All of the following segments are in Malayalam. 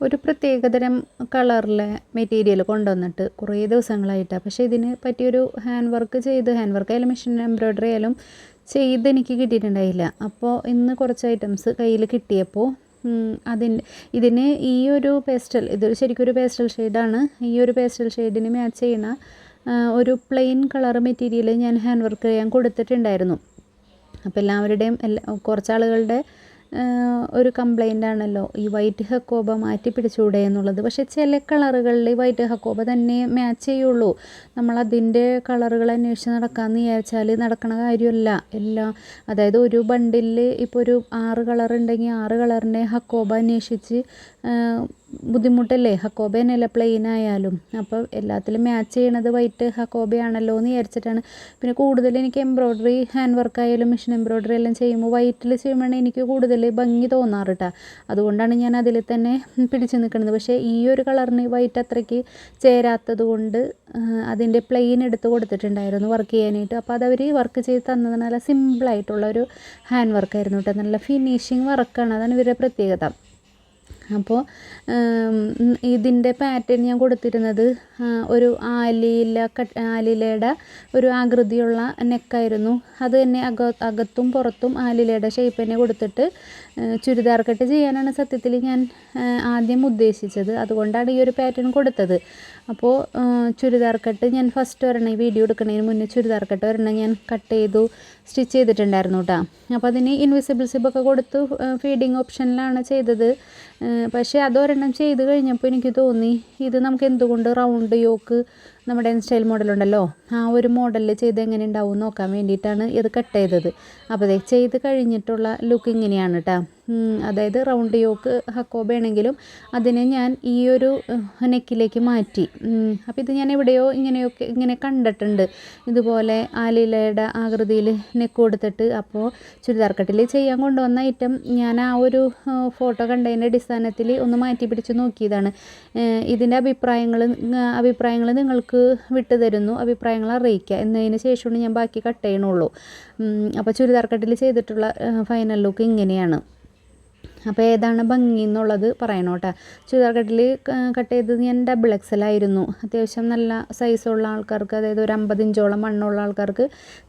ഒരു പ്രത്യേകതരം കളറിലെ മെറ്റീരിയൽ കൊണ്ടുവന്നിട്ട് കുറേ ദിവസങ്ങളായിട്ടാണ് പക്ഷേ ഇതിന് പറ്റിയൊരു ഹാൻഡ് വർക്ക് ചെയ്ത് ഹാൻഡ് വർക്ക് ആയാലും മെഷീൻ എംബ്രോയ്ഡറി ആയാലും ചെയ്ത് എനിക്ക് കിട്ടിയിട്ടുണ്ടായില്ല. അപ്പോൾ ഇന്ന് കുറച്ച് ഐറ്റംസ് കയ്യിൽ കിട്ടിയപ്പോൾ അതിന് ഇതിന് ഈ ഒരു പേസ്റ്റൽ ഇതൊരു ശരിക്കും ഒരു പേസ്റ്റൽ ഷെയ്ഡാണ് ഈ ഒരു പേസ്റ്റൽ ഷെയ്ഡിന് മാച്ച് ചെയ്യുന്ന ഒരു പ്ലെയിൻ കളർ മെറ്റീരിയൽ ഞാൻ ഹാൻഡ് വർക്ക് ചെയ്യാൻ കൊടുത്തിട്ടുണ്ടായിരുന്നു. അപ്പോൾ എല്ലാവരുടെയും എല്ലാ കുറച്ച് ആളുകളുടെ ഒരു കംപ്ലൈന്റ് ആണല്ലോ ഈ വൈറ്റ് ഹക്കോബ മാറ്റി പിടിച്ചൂടെ എന്നുള്ളത്. പക്ഷെ ചില കളറുകളിൽ വൈറ്റ് ഹക്കോബ തന്നെ മാച്ച് ചെയ്യുള്ളൂ. നമ്മൾ അതിന്റെ കളറുകൾ അന്വേഷിച്ച് നടക്കാമെന്ന് വിചാരിച്ചാൽ നടക്കണ കാര്യമല്ല. എല്ലാം അതായത് ഒരു ബണ്ടിൽ ഇപ്പോൾ ഒരു ആറ് കളർ ഉണ്ടെങ്കിൽ ആറ് കളറിന്റെ ഹക്കോബ അന്വേഷിച്ച് ബുദ്ധിമുട്ടല്ലേ? പ്ലെയിൻ ആയാലും അപ്പോൾ എല്ലാത്തിലും മാച്ച് ചെയ്യണത് വൈറ്റ് ഹക്കോബയാണല്ലോ എന്ന് വിചാരിച്ചിട്ടാണ്. പിന്നെ കൂടുതൽ എനിക്ക് എംബ്രോയ്ഡറി ഹാൻഡ് വർക്ക് ആയാലും മെഷീൻ എംബ്രോയ്ഡറി എല്ലാം ചെയ്യുമ്പോൾ വൈറ്റിൽ ചെയ്യുമ്പോഴാണ് എനിക്ക് കൂടുതൽ ഭംഗി തോന്നാറ് കേട്ടോ അതുകൊണ്ടാണ് ഞാൻ അതിൽ തന്നെ പിടിച്ചു നിൽക്കുന്നത്. പക്ഷേ ഈ ഒരു കളറിന് വൈറ്റ് അത്രയ്ക്ക് ചേരാത്തത് കൊണ്ട് അതിന്റെ പ്ലെയിൻ എടുത്ത് കൊടുത്തിട്ടുണ്ടായിരുന്നു വർക്ക് ചെയ്യാനായിട്ട്. അപ്പോൾ അതവർ വർക്ക് ചെയ്ത് തന്നത് നല്ല സിമ്പിളായിട്ടുള്ള ഒരു ഹാൻഡ് വർക്കായിരുന്നു കേട്ടോ നല്ല ഫിനിഷിങ് വർക്കാണ് അതാണ് ഇവരുടെ പ്രത്യേകത. അപ്പോൾ ഇതിന്റെ പാറ്റേൺ ഞാൻ കൊടുത്തിരുന്നത് ഒരു ആലില കട്ട് ആലിലയുടെ ഒരു ആകൃതിയുള്ള നെക്കായിരുന്നു. അത് തന്നെ അക അകത്തും പുറത്തും ആലിലയുടെ ഷേപ്പ് തന്നെ കൊടുത്തിട്ട് ചുരിദാർ കട്ട് ചെയ്യാനാണ് സത്യത്തിൽ ഞാൻ ആദ്യം ഉദ്ദേശിച്ചത്. അതുകൊണ്ടാണ് ഈ ഒരു പാറ്റേൺ കൊടുത്തത്. അപ്പോൾ ചുരിദാർ കട്ട് ഞാൻ ഫസ്റ്റ് ഒരെണ്ണം വീഡിയോ എടുക്കുന്നതിന് മുന്നേ ചുരിദാർ കട്ട് ഒരെണ്ണം ഞാൻ കട്ട് ചെയ്തു സ്റ്റിച്ച് ചെയ്തിട്ടുണ്ടായിരുന്നു കേട്ടോ അപ്പോൾ അതിന് ഇൻവിസിബിൾ സിബൊക്കെ കൊടുത്തു ഫീഡിങ് ഓപ്ഷനിലാണ് ചെയ്തത്. പക്ഷേ അതൊരെണ്ണം ചെയ്ത് കഴിഞ്ഞപ്പോൾ എനിക്ക് തോന്നി ഇത് നമുക്ക് എന്തുകൊണ്ട് റൗണ്ട് യോക്ക് നമ്മുടെ സ്റ്റൈൽ മോഡലുണ്ടല്ലോ ആ ഒരു മോഡലിൽ ചെയ്ത് എങ്ങനെ ഉണ്ടാവും നോക്കാൻ വേണ്ടിയിട്ടാണ് ഇത് കട്ട് ചെയ്തത്. അപ്പോൾ അതെ ചെയ്ത് കഴിഞ്ഞിട്ടുള്ള ലുക്ക് ഇങ്ങനെയാണ് കേട്ടോ അതായത് റൗണ്ട് യോക്ക് ഹക്കോബയാണെങ്കിലും അതിനെ ഞാൻ ഈ ഒരു നെക്കിലേക്ക് മാറ്റി. അപ്പോൾ ഇത് ഞാൻ എവിടെയോ ഇങ്ങനെയൊക്കെ ഇങ്ങനെ കണ്ടിട്ടുണ്ട്. ഇതുപോലെ ആലിലയുടെ ആകൃതിയിൽ നെക്ക് കൊടുത്തിട്ട് അപ്പോൾ ചുരിദാർ കട്ടിൽ ചെയ്യാൻ കൊണ്ടുവന്ന ഐറ്റം ഞാൻ ആ ഒരു ഫോട്ടോ കണ്ടതിന്റെ അടിസ്ഥാനത്തിൽ ഒന്ന് മാറ്റി പിടിച്ച് നോക്കിയതാണ്. ഇതിന്റെ അഭിപ്രായങ്ങൾ അഭിപ്രായങ്ങൾ നിങ്ങൾക്ക് വിട്ടു തരുന്നു അഭിപ്രായങ്ങൾ അറിയിക്കുക. എന്നതിന് ശേഷമാണ് ഞാൻ ബാക്കി കട്ട് ചെയ്യണുള്ളൂ. അപ്പോൾ ചുരിദാർ കട്ടിൽ ചെയ്തിട്ടുള്ള ഫൈനൽ ലുക്ക് ഇങ്ങനെയാണ്. അപ്പോൾ ഏതാണ് ഭംഗി എന്നുള്ളത് പറയണം കേട്ടോ. ചുരിദാർ കട്ടിൽ കട്ട് ചെയ്തത് ഞാൻ ഡബിൾ എക്സൽ ആയിരുന്നു. അത്യാവശ്യം നല്ല സൈസുള്ള ആൾക്കാർക്ക് അതായത് ഒരു അമ്പത് ഇഞ്ചോളം മണ്ണുള്ള ആൾക്കാർക്ക്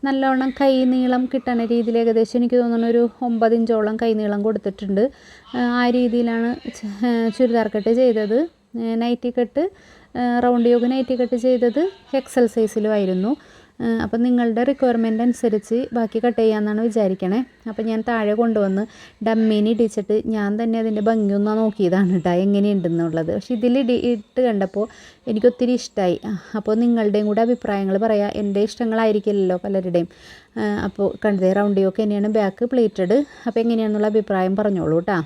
നല്ലവണ്ണം കൈ നീളം കിട്ടുന്ന രീതിയിൽ ഏകദേശം എനിക്ക് തോന്നുന്നു ഒരു ഒമ്പത് ഇഞ്ചോളം കൈ നീളം കൊടുത്തിട്ടുണ്ട്. ആ രീതിയിലാണ് ചുരിദാർ കട്ട് ചെയ്തത്. Nighty cut round yoke nighty cut ചെയ്തത് എക്സൽ സൈസിലുമായിരുന്നു അപ്പം നിങ്ങളുടെ റിക്വയർമെന്റ് അനുസരിച്ച് ബാക്കി കട്ട് ചെയ്യാമെന്നാണ് വിചാരിക്കണേ. അപ്പം ഞാൻ താഴെ കൊണ്ടുവന്ന് ഡമ്മീനി ഇടിച്ചിട്ട് ഞാൻ തന്നെ അതിന്റെ ഭംഗിയൊന്ന് നോക്കിയതാണ് കേട്ടോ എങ്ങനെയുണ്ടെന്നുള്ളത്. പക്ഷെ ഇതിൽ ഇടി ഇട്ട് കണ്ടപ്പോൾ എനിക്കൊത്തിരി ഇഷ്ടമായി അപ്പോൾ നിങ്ങളുടെയും കൂടെ അഭിപ്രായങ്ങൾ പറയാം. എന്റെ ഇഷ്ടങ്ങളായിരിക്കില്ലല്ലോ പലരുടെയും. അപ്പോൾ കണ്ടതേ റൗണ്ടിയൊക്കെ യോക്ക് തന്നെയാണ് ബാക്ക് പ്ലേറ്റഡ് അപ്പോൾ എങ്ങനെയാണെന്നുള്ള അഭിപ്രായം പറഞ്ഞോളൂ കേട്ടോ